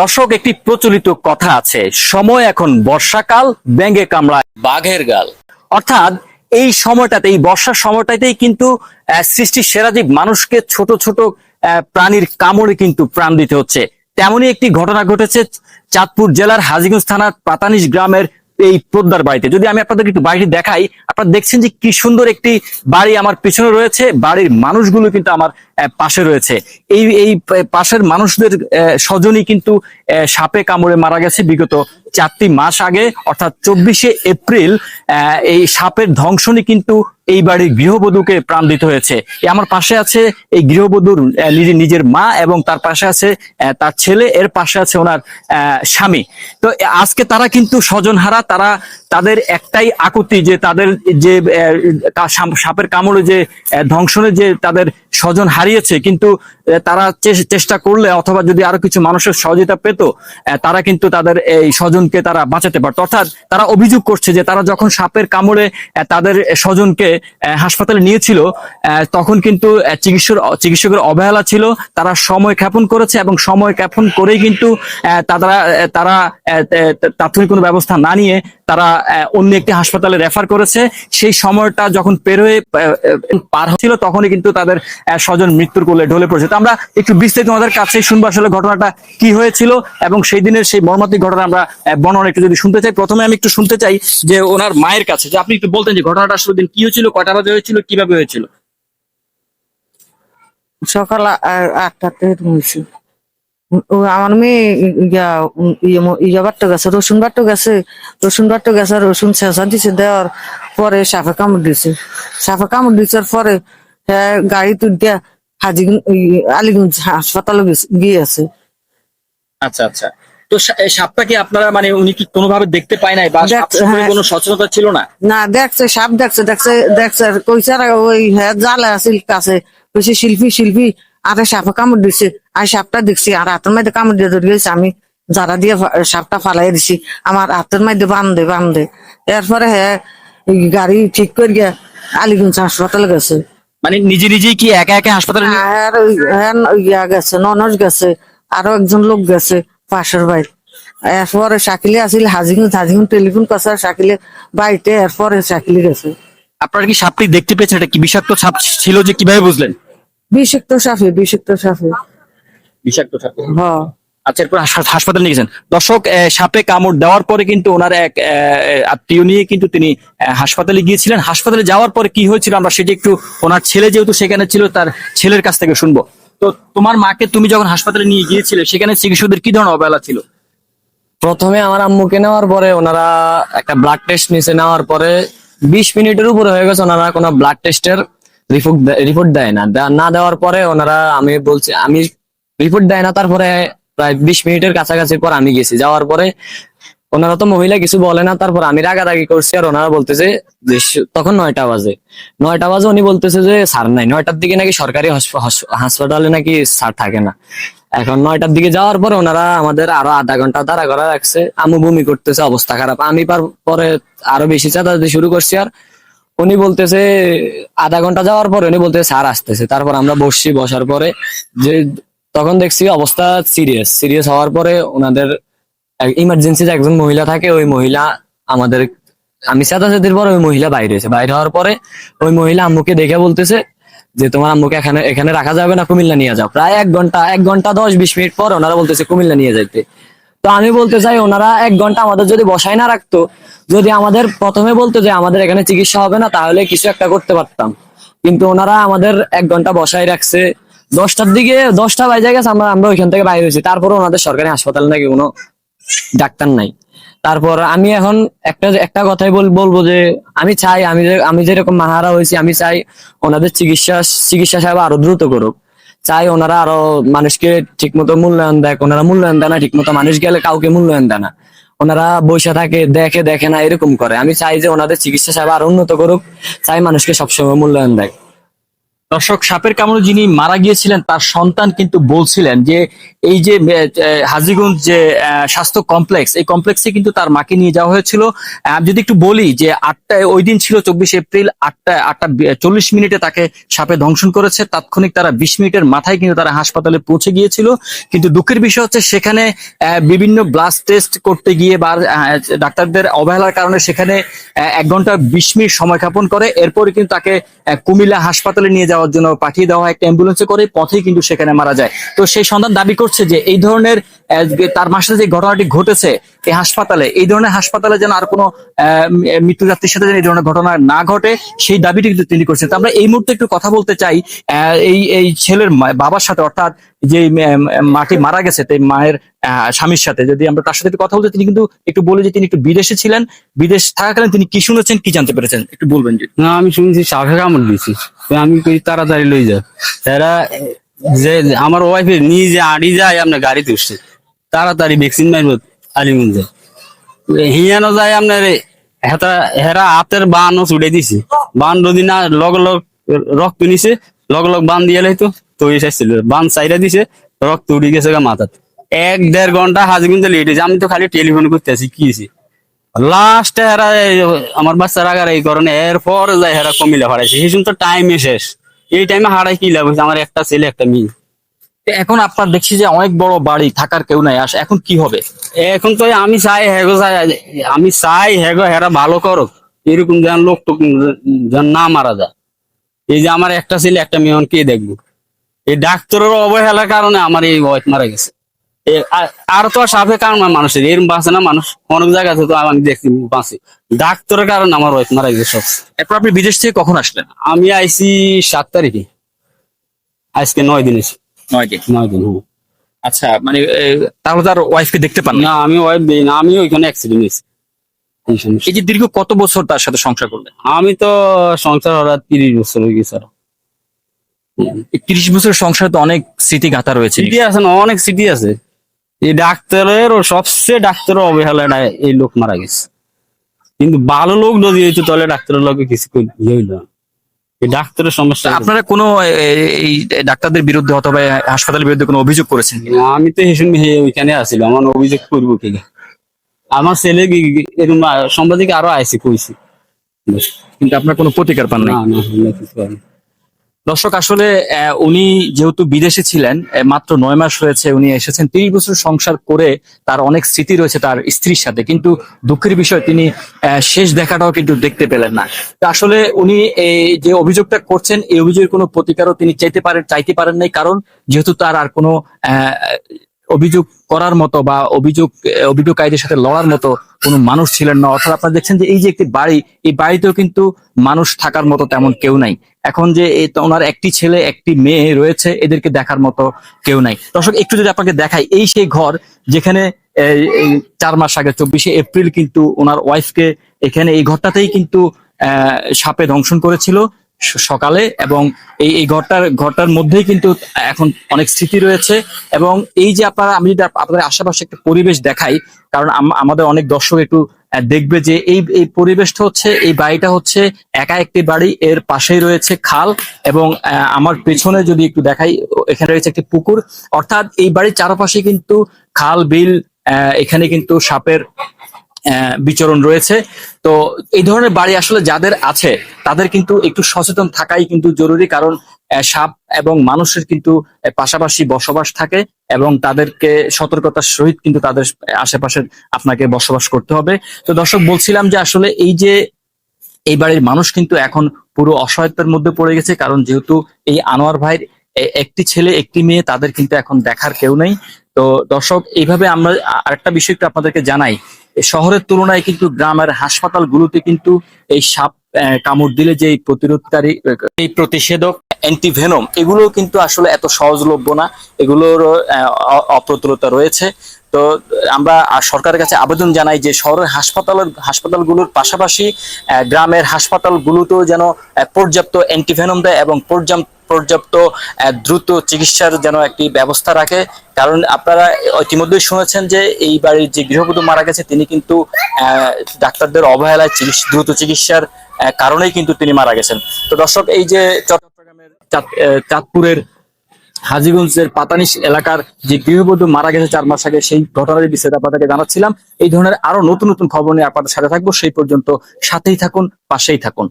দর্শক, একটি প্রচলিত কথা আছে, সময় এখন বর্ষাকাল ব্যাঙ্গে কামড়ায় বাঘের গাল। অর্থাৎ এই সময়টাতে, এই বর্ষার সময়টাতেই কিন্তু সৃষ্টির সেরাজীব মানুষকে ছোট ছোট প্রাণীর কামড়ে কিন্তু প্রাণ দিতে হচ্ছে। তেমনই একটি ঘটনা ঘটেছে চাঁদপুর জেলার হাজিগঞ্জ থানার পাতানিশ গ্রামের এই পোদ্দার বাড়িতে। যদি আমি আপনাদের একটু বাড়িটি দেখাই, আপনারা দেখছেন যে কি সুন্দর একটি বাড়ি আমার পিছনে রয়েছে। বাড়ির মানুষগুলো কিন্তু আমার পাশে রয়েছে। এই এই পাশের মানুষদের স্বজনই কিন্তু সাপে কামড়ে মারা গেছে বিগত চারটি মাস আগে। অর্থাৎ চব্বিশে এপ্রিল এই সাপের ধ্বংসনী কিন্তু এই বাড়ির গৃহবধূকে প্রাণ দিতে হয়েছে। আমার পাশে আছে এই গৃহবধূর নিজের মা এবং তার পাশে আছে তার ছেলে, এর পাশে আছে ওনার স্বামী। তো আজকে তারা কিন্তু স্বজনহারা, তারা তাদের একটাই আকুতি যে তাদের যে সাপের কামড়ে যে ধ্বংসনে যে তাদের স্বজন হারিয়েছে, কিন্তু তারা চেষ্টা করলে অথবা যদি আরও কিছু মানুষের সহযোগিতা পেত তারা কিন্তু তাদের এই স্বজনকে তারা বাঁচাতে পারত। অর্থাৎ তারা অভিযোগ করছে যে তারা যখন সাপের কামড়ে তাদের স্বজনকে হাসপাতালে নিয়েছিল তখন কিন্তু চিকিৎসক, চিকিৎসকের অবহেলা ছিল, তারা সময় ক্ষেপণ করেছে এবং সময় ক্ষেপণ করেই কিন্তু তারা তারা তাৎক্ষণিক কোনো ব্যবস্থা না নিয়ে তারা অন্য একটি হাসপাতালে রেফার করেছে। সেই সময়টা যখন পের আহ, আহ, পার হচ্ছিল তখনই কিন্তু তাদের স্বজন মৃত্যুর কোলে ঢলে পড়েছে। তো আমরা একটু বিস্তারিত আমাদের কাছে শুনব আসলে ঘটনাটা কি হয়েছিল এবং সেই দিনের সেই মর্মান্তিক ঘটনা আমরা বর্ণনা একটু যদি শুনতে চাই। প্রথমে আমি একটু শুনতে চাই যে ওনার মায়ের কাছে যে আপনি একটু বলতেন যে ঘটনাটা আসলে দিন কি হয়েছিল কয়টা বাজে হয়েছিল কীভাবে হয়েছিল? সকাল আটটাতে আমার মেয়ে ইয়া ইয়ে বাট্টো গেছে রসুন বাট্টো গেছে রসুন বাট্টো গেছে রসুন শেষা দিছে দেওয়ার পরে সাপে কামড় দিছে। সাপে কামড় দিছে পরে হ্যাঁ গাড়ি তুলিয়া হাজি আলিগঞ্জ হাসপাতালে গেছে- গিয়েছে। আচ্ছা আচ্ছা। তো সাপটা কি আপনারা মানে উনি কি কোনোভাবে দেখতে পায় নাই বা হ্যাঁ। কোনো সচেতনতা ছিল না? না দেখছে সাপ দেখছে দেখছে দেখছে কইছে ওই হ্যাঁ জালে আছিল কাছে কইছে শিল্পী শিল্পী আরে সাপে কামড় দিছে। আর সাপটা দেখছি আর হাতের মধ্যে কামড় দিয়ে ধরে গেছে। আমি যারা দিয়ে সাপটা ফালাই দিছি। আমার হাতের মধ্যে বান দে বান দে এরপরে হ্যাঁ গাড়ি ঠিক করে গিয়া আলিগঞ্জ হাসপাতালে গেছে। মানে নিজে নিজে কি একা একা হাসপাতালে হ্যাঁ ইয়া গেছে ননস গেছে আরও একজন লোক গেছে পাশের বাড়ি। এরপরে শাকিলে আসিল হাজিগঞ্জ হাজিগঞ্জ টেলিফোন করছে শাকিলে বাড়িতে এরপরে শাকিলে গেছে। আপনারা কি সাপটি দেখতে পেয়েছেন? এটা কি বিষাক্ত সাপ ছিল যে কীভাবে বুঝলেন? বিষাক্ত সাপে বিষাক্ত সাপে। বিষাক্ত সাপ হ আচ্ছা এরপর হাসপাতালে নিয়ে গেছেন। দর্শক সাপে কামড় দেওয়ার পরে কিন্তু ওনার এক আহ, আত্মীয় নিয়ে কিন্তু তিনি আহ, হাসপাতালে গিয়েছিলেন। হাসপাতালে যাওয়ার পরে কি হয়েছিল? আমরা সেটা একটু ওনার ছেলে যেহেতু সেখানে ছিল তার ছেলের কাছ থেকে শুনব। তো তোমার মাকে তুমি যখন হাসপাতালে নিয়ে গিয়েছিলে সেখানে চিকিৎসকদের কি ধরনের অবহেলা ছিল? প্রথমে আমার আম্মুকে নেওয়ার পরে ওনারা একটা ব্লাড টেস্ট নিচে নেওয়ার পরে বিশ মিনিটের উপরে হয়ে গেছে ওনারা কোনো ব্লাড টেস্টের রিপোর্ট রিপোর্ট দেয় না। না দেওয়ার পরে ওনারা আমি বলছি আমি রিপোর্ট দেয় না, তারপরে প্রায় বিশ মিনিটের কাছাকাছি পর আমি গেছি। যাওয়ার পরে ওনারা তো মহিলা কিছু বলে না, তারপর আমি রাগারাগি করছি আর ওনারা বলতেছে তখন নয়টা বাজে। নয়টা বাজে উনি বলতেছে যে, স্যার নাই, নয়টার দিকে নাকি সরকারি হাসপাতালে নাকি স্যার থাকে না। এখন নয়টার দিকে যাওয়ার পরে ওনারা আমাদের আরও আধা ঘণ্টা দাঁড়া করা রাখছে। আমি বমি করতেছে, অবস্থা খারাপ। আমি পার- আরও বেশি চাঁদা শুরু করছি আর উনি বলতেছে, আধা ঘণ্টা যাওয়ার পরে উনি বলতেছে, স্যার আসতেছে। তারপর আমরা বসছি, বসার পরে যে তখন দেখছি অবস্থা সিরিয়াস সিরিয়াস হওয়ার পরে ওনাদের ইমার্জেন্সিতে একজন মহিলা থাকে, ওই মহিলা আমাদের, আমি চাঁদাচাঁদির পর ওই মহিলা বাইরে হয়েছে। বাইরে হওয়ার পরে ওই মহিলা আম্মুকে দেখে বলতেছে যে, তোমার আম্মুকে এখানে এখানে রাখা যাবে না, কুমিল্লা নিয়ে যাও। প্রায় এক ঘণ্টা এক ঘণ্টা দশ বিশ মিনিট পর ওনারা বলতেছে, কুমিল্লা নিয়ে যাইতে। তো আমি বলতে চাই, ওনারা এক ঘণ্টা আমাদের যদি বসায় না রাখতো, যদি আমাদের প্রথমে বলতো যে, আমাদের এখানে চিকিৎসা হবে না, তাহলে কিছু একটা করতে পারতাম। কিন্তু ওনারা আমাদের এক ঘণ্টা বসায় রাখছে দশটার দিকে দশটা বাজে গেছে, আমরা আমরা ওইখান থেকে বাইরে হয়েছি। তারপরে ওনাদের সরকারি হাসপাতাল নাকি কোনো ডাক্তার নাই। তারপর আমি এখন একটা একটা কথাই বলব যে, আমি চাই, আমি আমি যেরকম মাহারা হয়েছি, আমি চাই ওনাদের চিকিৎসা চিকিৎসা সেবা আরও দ্রুত করুক। চাই ওনারা আরও মানুষকে ঠিক মতো মূল্যায়ন দেয় ওনারা মূল্যায়ন দেয় না ঠিক মতো মানুষ গেলে কাউকে মূল্যায়ন দেয় না। ওনারা বসে থাকে, দেখে দেখে না, এরকম করে। আমি চাই যে ওনাদের চিকিৎসা সেবা আরও উন্নত করুক। চাই মানুষকে সবসময় মূল্যায়ন দেয়। দর্শক সাপের কামড়ে যিনি মারা গিয়েছিলেন তার সন্তান কিন্তু বলছিলেন যে এই যে আহ, যে স্বাস্থ্য কমপ্লেক্স এই কমপ্লেক্সে কিন্তু তার মাকে নিয়ে যাওয়া হয়েছিল। যদি একটু বলি যে আটটায় ওই দিন ছিল চব্বিশ এপ্রিল আটটা আটটা চল্লিশ মিনিটে তাকে সাপে দংশন করেছে। তাৎক্ষণিক তারা বিশ মিনিটের মাথায় কিন্তু তারা হাসপাতালে পৌঁছে গিয়েছিল। কিন্তু দুঃখের বিষয় হচ্ছে সেখানে বিভিন্ন ব্লাড টেস্ট করতে গিয়ে বা ডাক্তারদের অবহেলার কারণে সেখানে এক ঘণ্টা বিশ মিনিট সময় ক্ষেপণ করে। এরপরে কিন্তু তাকে কুমিল্লা হাসপাতালে নিয়ে যাওয়ার জন্য পাঠিয়ে দেওয়া হয়, একটা অ্যাম্বুলেন্সে করে পথেই কিন্তু সেখানে মারা যায়। তো সেই সন্তান দাবি করছে যে এই ধরনের তার মাসে যে ঘটনাটি ঘটেছে এই হাসপাতালে, এই ধরনের হাসপাতালে যেন আর কোনো মৃত্যুযাত্রীর সাথে যেন এই ধরনের ঘটনা না ঘটে, সেই দাবিটি কিন্তু তিনি করছেন। তো আমরা এই মুহূর্তে একটু কথা বলতে চাই এই এই ছেলের বাবার সাথে, অর্থাৎ যে মাটি মারা গেছে, তাই মায়ের স্বামীর সাথে। যদি আমরা তার সাথে একটু কথা বলতে, তিনি কিন্তু একটু বলে যে তিনি একটু বিদেশে ছিলেন। বিদেশ থাকাকালীন তিনি কি শুনেছেন, কি জানতে পেরেছেন? একটু বলবেন যে না, আমি শুনছি কামড় দিছি তো আমি কই তাড়াতাড়ি লই যা। এরা যে আমার ওয়াইফে নিজে আড়ি যায় আপনার গাড়িতে উঠছে। তাড়াতাড়ি ভ্যাকসিন মারব আলিগঞ্জে হিয়ানো যায় আপনার হেতা, হেরা হাতের বানও ছুটে দিছে। বান যদি না, লগ লগ রক্ত নিছে, লগ লগ বান দিয়ে লাইতো, তো চাইছিল বান চাইরা দিছে, রক্ত উড়ে গেছে গা মাথাত। এক দেড় ঘণ্টা হাজগুঞ্জে লেট হয়েছে। আমি তো খালি টেলিফোন করতে আছি, কি লাস্টে হেরা আমার বাচ্চার আগার এই কারণে এরপর যাই হেরা কমিলে হারাইছে। সেই তো টাইমে শেষ। এই টাইমে হারাই কি লাভ আমার একটা ছেলে একটা মেয়ে। এখন আপনার দেখছি যে অনেক বড় বাড়ি থাকার কেউ নাই। আস এখন কি হবে? এখন তো আমি চাই হেগো চাই আমি চাই হেগো হেরা ভালো করো এরকম যেন লোক টোক যেন না মারা যায়। এই যে আমার একটা ছেলে একটা মেয়ে কে দেখব? এই ডাক্তারের অবহেলার কারণে আমার এই ওয়াইফ মারা গেছে। আর- তো আর সাপে কারণ মানুষের এরকম বাঁচে না মানুষ। অনেক জায়গাতে তো আমি দেখছি বাঁচে। ডাক্তারের কারণে আমার ওয়াইফ মারা গেছে সব। এরপর আপনি বিদেশ থেকে কখন আসলেন? আমি আইছি সাত তারিখে। আজকে নয় দিন নয় দিন। নয় দিন। আচ্ছা মানে তাহলে তার ওয়াইফকে দেখতে পান না আমি ওয়াইফ দিই না আমি ওইখানে অ্যাক্সিডেন্ট হয়েছি। এই যে দীর্ঘ কত বছর তার সাথে সংসার করলেন? আমি তো সংসার হওয়ার তিরিশ বছর হয়ে গেছে আর। তিরিশ বছর সংসারে তো অনেক স্মৃতি গাঁথা রয়েছে আছে না অনেক সিটি আছে। এই ডাক্তারের ও সবচেয়ে ডাক্তারের অবহেলাটা এই লোক মারা গেছে। কিন্তু ভালো লোক যদি হইতো তাহলে ডাক্তারের লোকে কিছু ইয়ে হইল এই ডাক্তারের সমস্যা আপনারা কোনো এই ডাক্তারদের বিরুদ্ধে অথবা হাসপাতালের বিরুদ্ধে কোনো অভিযোগ করেছেন? আমি তো হেসুন ওইখানে আসিল আমার অভিযোগ করব কি আমার ছেলে এরকম সাংবাদিক আরও আইসি কইছি কিন্তু আপনার কোনো প্রতিকার পান না কিছু পারিনি। দর্শক, আসলে উনি যেহেতু বিদেশে ছিলেন মাত্র নয় মাস হয়েছে উনি এসেছেন। তিরিশ বছর সংসার করে তার অনেক স্মৃতি রয়েছে তার স্ত্রীর সাথে। কিন্তু দুঃখের বিষয়, তিনি শেষ দেখাটাও কিন্তু দেখতে পেলেন না। আসলে উনি এই যে অভিযোগটা করছেন, এই অভিযোগের কোনো প্রতিকারও তিনি চাইতে পারেন চাইতে পারেন নাই। কারণ যেহেতু তার আর কোনো অভিযোগ করার মতো বা অভিযোগ অভিযোগকারীদের সাথে লড়ার মতো কোনো মানুষ ছিলেন না। অর্থাৎ আপনারা দেখছেন যে এই যে একটি বাড়ি, এই বাড়িতেও কিন্তু মানুষ থাকার মতো তেমন কেউ নাই। এখন যে ওনার একটি ছেলে, একটি মেয়ে রয়েছে, এদেরকে দেখার মতো কেউ নাই। দর্শক, একটু যদি আপনাকে দেখাই, এই সেই ঘর যেখানে চার মাস আগে, চব্বিশে এপ্রিল কিন্তু ওনার ওয়াইফকে এখানে এই ঘরটাতেই কিন্তু সাপে দংশন করেছিল সকালে এবং এই এই ঘরটার ঘরটার মধ্যেই কিন্তু এখন অনেক স্মৃতি রয়েছে এবং এই যে আপনারা, আমি যদি আপনাদের আশেপাশে একটা পরিবেশ দেখাই, কারণ আম- আমাদের অনেক দর্শক একটু দেখবে যে এই এই পরিবেশটা হচ্ছে, এই বাড়িটা হচ্ছে একা একটি বাড়ি, এর পাশেই রয়েছে খাল এবং আমার পেছনে যদি একটু দেখাই, এখানে রয়েছে একটি পুকুর। অর্থাৎ এই বাড়ির চারপাশে কিন্তু খাল, বিল এখানে কিন্তু সাপের বিচরণ রয়েছে। তো এই ধরনের বাড়ি আসলে যাদের আছে, তাদের কিন্তু একটু সচেতন থাকাই কিন্তু জরুরি, কারণ সাপ এবং মানুষের কিন্তু পাশাপাশি বসবাস থাকে এবং তাদেরকে সতর্কতার সহিত কিন্তু তাদের আশেপাশে আপনাকে বসবাস করতে হবে। তো দর্শক, বলছিলাম যে আসলে এই যে এই বাড়ির মানুষ কিন্তু এখন পুরো অসহায়তার মধ্যে পড়ে গেছে, কারণ যেহেতু এই আনোয়ার ভাইয়ের একটি ছেলে, একটি মেয়ে, তাদের কিন্তু এখন দেখার কেউ নেই। তো দর্শক, এইভাবে আমরা আরেকটা বিষয় একটু আপনাদেরকে জানাই। শহরের তুলনায় কিন্তু গ্রামের হাসপাতালগুলোতে কিন্তু এই সাপ কামড় দিলে যে প্রতিরোধকারী এই প্রতিষেধক, অ্যান্টিভেনম এগুলো কিন্তু আসলে এত সহজলভ্য না। এগুলোর অপ্রতুলতা রয়েছে। তো আমরা সরকারের কাছে আবেদন জানাই যে শহরের হাসপাতালের হাসপাতালগুলোর পাশাপাশি গ্রামের হাসপাতালগুলোতেও যেন পর্যাপ্ত অ্যান্টিভেনম দেয় এবং পর্যাপ্ত পর্যাপ্ত দ্রুত চিকিৎসার যেন একটি ব্যবস্থা রাখে। কারণ আপনারা ইতিমধ্যেই শুনেছেন যে এই বাড়ির যে গৃহবধূ মারা গেছে, তিনি কিন্তু ডাক্তারদের অবহেলায় চিকিৎসা দ্রুত চিকিৎসার কারণেই কিন্তু তিনি মারা গেছেন। তো দর্শক, এই যে চট্টগ্রামের চাঁদপুরের হাজিগঞ্জের পাতানিশ এলাকার যে গৃহবধূ মারা গেছে চার মাস আগে, সেই ঘটনার বিষয়ে আপনাদেরকে জানাচ্ছিলাম। এই ধরনের আরও নতুন নতুন খবর নিয়ে আপনাদের সাথে থাকব। সেই পর্যন্ত সাথেই থাকুন, পাশেই থাকুন।